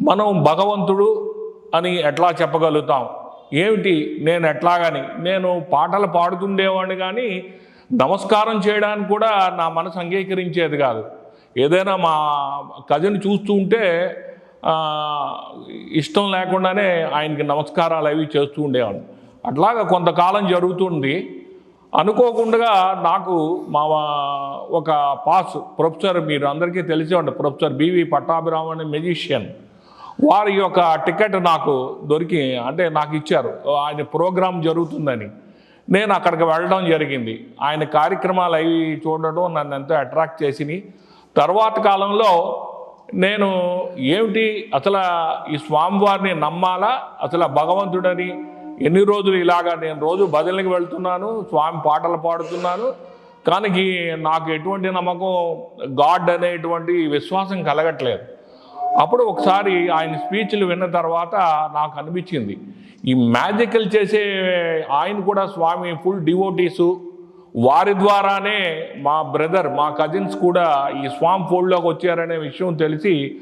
మనం భగవంతుడు అని ఎట్లా చెప్పగలుగుతాం? ఏమిటి? నేను ఎట్లాగని? నేను పాటలు పాడుతుండేవాడిని కానీ నమస్కారం చేయడానికి కూడా నా మనసు అంగీకరించేది కాదు. ఏదైనా మా కజిన్ చూస్తూ ఉంటే ఇష్టం లేకుండానే ఆయనకి నమస్కారాలు అవి చేస్తూ ఉండేవాడు అట్లాగా కొంతకాలం జరుగుతుంది. అనుకోకుండా నాకు మా ఒక పాస్ ప్రొఫెసర్ మీరు అందరికీ తెలిసే ఉండే ప్రొఫెసర్ బివి పట్టాభిరామ్ అనే మెజిషియన్ వారి యొక్క టికెట్ నాకు దొరికి అంటే నాకు ఇచ్చారు. ఆయన ప్రోగ్రాం జరుగుతుందని. నేను అక్కడికి వెళ్ళడం జరిగింది. ఆయన కార్యక్రమాలు అవి చూడడం నన్ను ఎంతో అట్రాక్ట్ చేసినాయి తర్వాత కాలంలో నేను ఏమిటి అసలు ఈ స్వామివారిని నమ్మాలా? అసలు భగవంతుడని ఎన్ని రోజులు ఇలాగా నేను రోజు బదిలీకి వెళ్తున్నాను స్వామి పాటలు పాడుతున్నాను. కానీ నాకు ఎటువంటి నమ్మకం గాడ్ అనేటువంటి విశ్వాసం కలగట్లేదు. అప్పుడు ఒకసారి ఆయన స్పీచ్లు విన్న తర్వాత నాకు అనిపించింది. ఈ మ్యాజికల్ చేసే ఆయన కూడా స్వామి ఫుల్ డివోటీసు వారి ద్వారానే మా బ్రదర్ మా కజిన్స్ కూడా ఈ స్వామి ఫోల్డ్లోకి వచ్చారనే విషయం తెలిసి